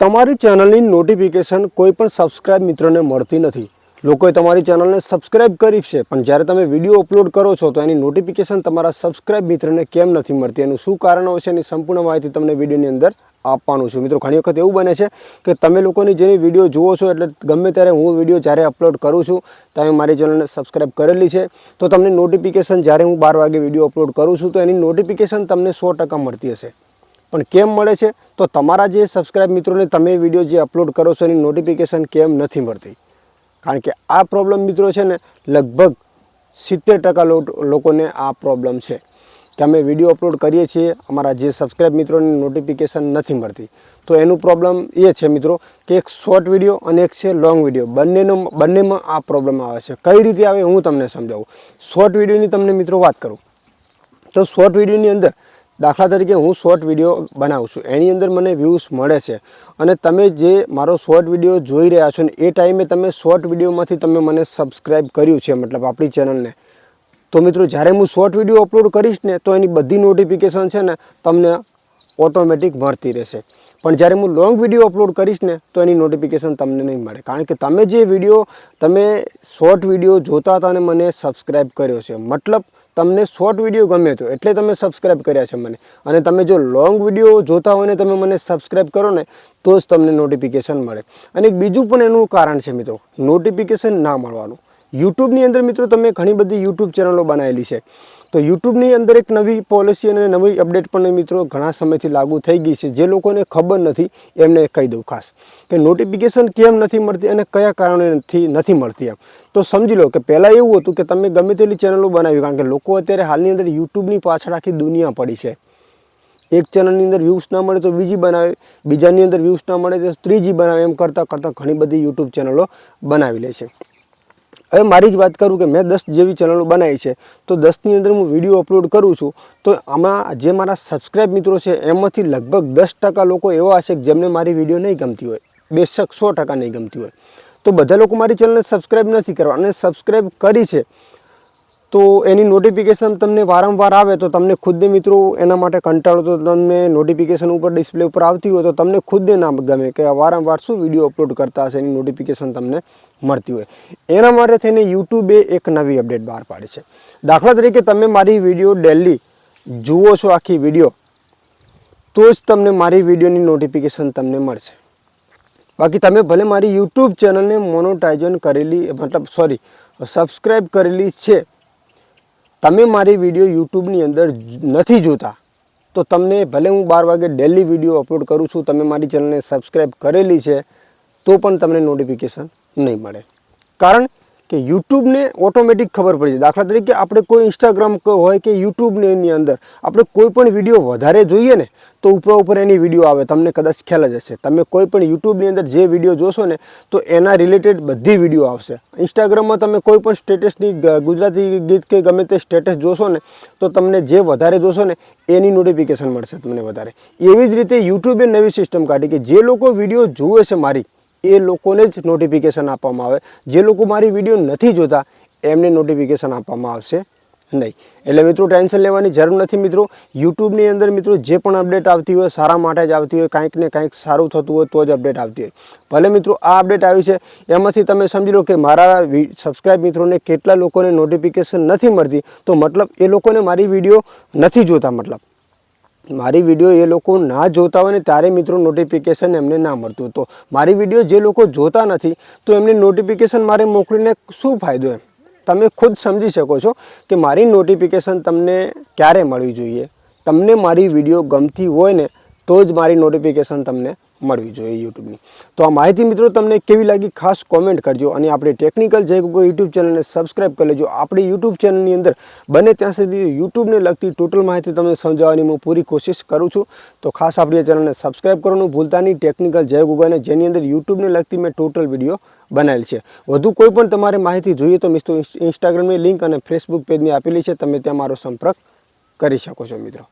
તમારી ચેનલની નોટિફિકેશન કોઈ પણ સબસ્ક્રાઇબ મિત્રોને મળતી નથી. લોકોએ તમારી ચેનલને સબસ્ક્રાઇબ કરી છે, પણ જ્યારે તમે વીડિયો અપલોડ કરો છો, તો એની નોટિફિકેશન તમારા સબસ્ક્રાઇબ મિત્રને કેમ નથી મળતી? એનું શું કારણ હોય છે, એની સંપૂર્ણ માહિતી તમને વિડીયોની અંદર આપવાનું છું. મિત્રો, ઘણી વખત એવું બને છે કે તમે લોકોની જેની વીડિયો જુઓ છો, એટલે ગમે ત્યારે હું વીડિયો જ્યારે અપલોડ કરું છું, તમે મારી ચેનલને સબસ્ક્રાઇબ કરેલી છે, તો તમને નોટિફિકેશન જ્યારે હું બાર વાગે વીડિયો અપલોડ કરું છું, તો એની નોટિફિકેશન તમને સો ટકા મળતી હશે. પણ કેમ મળે છે? તો તમારા જે સબસ્ક્રાઇબ મિત્રોને તમે વીડિયો જે અપલોડ કરો છો એની નોટિફિકેશન કેમ નથી મળતી? કારણ કે આ પ્રોબ્લેમ મિત્રો છે ને, લગભગ સિત્તેર ટકા લોકોને આ પ્રોબ્લેમ છે કે અમે વીડિયો અપલોડ કરીએ છીએ, અમારા જે સબસ્ક્રાઇબ મિત્રોને નોટિફિકેશન નથી મળતી. તો એનું પ્રોબ્લેમ એ છે મિત્રો કે એક શોર્ટ વીડિયો અને એક છે લોંગ વીડિયો બંનેનો, બંનેમાં આ પ્રોબ્લેમ આવે છે. કઈ રીતે આવે હું તમને સમજાવું. શોર્ટ વિડીયોની તમને મિત્રો વાત કરું. તો શોર્ટ વિડીયોની અંદર દાખલા તરીકે હું શોર્ટ વીડિયો બનાવું છું. એની અંદર મને વ્યૂઝ મળે છે. અને તમે જે મારો શોર્ટ વીડિયો જોઈ રહ્યા છો ને, એ ટાઈમે તમે શોર્ટ વિડીયોમાંથી તમે મને સબસ્ક્રાઈબ કર્યું છે, મતલબ આપણી ચેનલને તો મિત્રો, જ્યારે હું શોર્ટ વીડિયો અપલોડ કરીશ ને, તો એની બધી નોટિફિકેશન છે ને, તમને ઓટોમેટિક મળતી રહેશે. પણ જ્યારે હું લોંગ વીડિયો અપલોડ કરીશ ને, તો એની નોટિફિકેશન તમને નહીં મળે. કારણ કે તમે જે વીડિયો તમે શોર્ટ વીડિયો જોતા હતા અને મને સબસ્ક્રાઈબ કર્યો છે. મતલબ તમને શોર્ટ વીડિયો ગમે તો, એટલે તમે સબસ્ક્રાઈબ કર્યા છે મને. અને તમે જો લોંગ વીડિયો જોતા હોય ને, તમે મને સબસ્ક્રાઈબ કરો ને, તો જ તમને નોટિફિકેશન મળે. અને એક બીજું પણ એનું કારણ છે મિત્રો નોટિફિકેશન ના મળવાનું. યુટ્યુબની અંદર મિત્રો તમે ઘણી બધી યુટ્યુબ ચેનલો બનાવેલી છે. તો યુટ્યુબની અંદર એક નવી પોલિસી અને નવી અપડેટ પણ મિત્રો ઘણા સમયથી લાગુ થઈ ગઈ છે. જે લોકોને ખબર નથી, એમને કહી દઉં ખાસ કે નોટિફિકેશન કેમ નથી મળતી અને કયા કારણેથી નથી મળતી એમ. તો સમજી લો કે પહેલાં એવું હતું કે તમે ગમે તેટલી ચેનલો બનાવી, કારણ કે લોકો અત્યારે હાલની અંદર યુટ્યુબની પાછળ આખી દુનિયા પડી છે. એક ચેનલની અંદર વ્યૂઝ ના મળે તો બીજી બનાવે, બીજાની અંદર વ્યૂઝ ના મળે તો ત્રીજી બનાવે, એમ કરતાં કરતાં ઘણી બધી યુટ્યુબ ચેનલો બનાવી લે છે. હવે મારી જ વાત કરું કે મેં દસ જેવી ચેનલો બનાવી છે, તો દસની અંદર હું વીડિયો અપલોડ કરું છું, તો આમાં જે મારા સબસ્ક્રાઈબ મિત્રો છે, એમાંથી લગભગ દસ ટકા લોકો એવા હશે કે જેમને મારી વીડિયો નહીં ગમતી હોય, બેશક સો ટકા નહીં ગમતી હોય. તો બધા લોકો મારી ચેનલને સબસ્ક્રાઈબ નથી કરવા, અને સબસ્ક્રાઈબ કરી છે તો એની નોટિફિકેશન તમને વારંવાર આવે તો તમને ખુદને મિત્રો એના માટે કંટાળો તો તમને નોટિફિકેશન ઉપર ડિસ્પ્લે ઉપર આવતી હોય તો તમને ખુદને ના ગમે કે વારંવાર શું વીડિયો અપલોડ કરતા હશે એની નોટિફિકેશન તમને મળતી હોય. એના માટે થઈને યુટ્યુબે એક નવી અપડેટ બહાર પાડી છે. દાખલા તરીકે તમે મારી વીડિયો ડેલી જુઓ છો આખી વીડિયો તો જ તમને મારી વિડીયોની નોટિફિકેશન તમને મળશે. બાકી તમે ભલે મારી યુટ્યુબ ચેનલને મોનોટાઇઝન કરેલી મતલબ સોરી સબસ્ક્રાઈબ કરેલી છે તમે મારી વીડિયો યુટ્યુબની અંદર નથી જોતા, તો તમને ભલે હું બાર વાગે ડેલી વીડિયો અપલોડ કરું છું, તમે મારી ચેનલને સબસ્ક્રાઈબ કરેલી છે, તો પણ તમને નોટિફિકેશન નહીં મળે. કારણ કે યુટ્યુબને ઓટોમેટિક ખબર પડી જાય. દાખલા તરીકે આપણે કોઈ ઇન્સ્ટાગ્રામ હોય કે યુટ્યુબની એની અંદર આપણે કોઈ પણ વીડિયો વધારે જોઈએ ને, તો ઉપર ઉપર એની વીડિયો આવે. તમને કદાચ ખ્યાલ જ હશે. તમે કોઈ પણ યુટ્યુબની અંદર જે વીડિયો જોશો ને, તો એના રિલેટેડ બધી વીડિયો આવશે. ઇન્સ્ટાગ્રામમાં તમે કોઈ પણ સ્ટેટસની ગુજરાતી ગીત કે ગમે તે સ્ટેટસ જોશો ને, તો તમને જે વધારે જોશો ને, એની નોટિફિકેશન મળશે તમને વધારે. એવી જ રીતે યુટ્યુબે નવી સિસ્ટમ કાઢી કે જે લોકો વીડિયો જુએ છે મારી એ લોકોને જ નોટિફિકેશન આપવામાં આવે. જે લોકો મારી વીડિયો નથી જોતા, એમને નોટિફિકેશન આપવામાં આવશે નહીં. એટલે મિત્રો, ટેન્શન લેવાની જરૂર નથી મિત્રો. યુટ્યુબની અંદર મિત્રો, જે પણ અપડેટ આવતી હોય, સારા માટે જ આવતી હોય, કાંઈક ને કાંઈક સારું થતું હોય, તો જ અપડેટ આવતી હોય. ભલે મિત્રો, આ અપડેટ આવી છે, એમાંથી તમે સમજી લો કે મારા સબસ્ક્રાઈબ મિત્રોને કેટલા લોકોને નોટિફિકેશન નથી મળતી, તો મતલબ એ લોકોને મારી વીડિયો નથી જોતા મતલબ. મારી વીડિયો એ લોકો ના જોતા હોય ને ત્યારે મિત્રો નોટિફિકેશન એમને ના મળતું તો મારી વીડિયો જે લોકો જોતા નથી, તો એમને નોટિફિકેશન મારે મોકલીને શું ફાયદો એમ? તમે ખુદ સમજી શકો છો કે મારી નોટિફિકેશન તમને ક્યારે મળવી જોઈએ. તમને મારી વીડિયો ગમતી હોય ને, તો જ મારી નોટિફિકેશન તમને મળવી જોઈએ યુટ્યુબની. તો આ માહિતી મિત્રો તમને કેવી લાગી ખાસ કોમેન્ટ કરજો અને આપણે ટેકનિકલ જય ગોગો યુટ્યુબ ચેનલને સબસ્ક્રાઈબ કરી લેજો. આપણી યુટ્યુબ ચેનલની અંદર બને ત્યાં સુધી યુટ્યુબને લગતી ટોટલ માહિતી તમને સમજાવવાની હું પૂરી કોશિશ કરું છું. તો ખાસ આપણી ચેનલને સબસ્ક્રાઈબ કરવાનું ભૂલતા નહીં. ટેકનિકલ જય ગોગાને જેની અંદર યુટ્યુબને લગતી મેં ટોટલ વીડિયો બનાવેલ છે. વધુ કોઈ પણ તમારે માહિતી જોઈએ તો મિત્રો ઇન્સ્ટાગ્રામની લિંક અને ફેસબુક પેજની આપેલી છે. તમે ત્યાં મારો સંપર્ક કરી શકો છો મિત્રો.